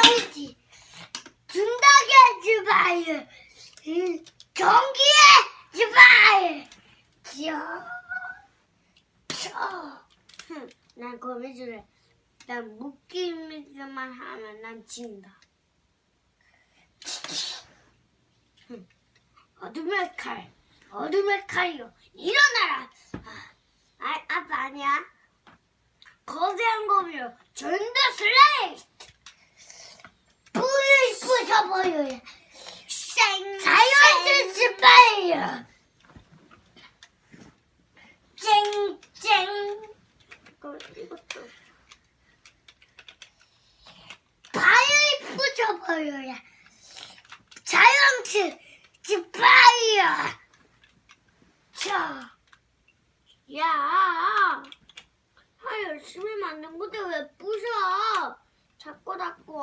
아니지. 준다게 주바일. 전기에 주바일. 저. 저. 흠, 난 거미줄에 난 묶이기만 하면 난 진다. 흠, 어둠의 칼, 어둠의 칼이요. 일어나라. 아, 아 아빠 아니야. 거대한 거미요. 전더 슬레이트. 불을 부숴버려요. 자이언트 스파이어. 쨍쨍. 이거 이것도. 발을 부숴버려요. 자이언트 스파이어. 자. 야. 아 열심히 만든 건데 왜 부셔? 자꾸 자꾸.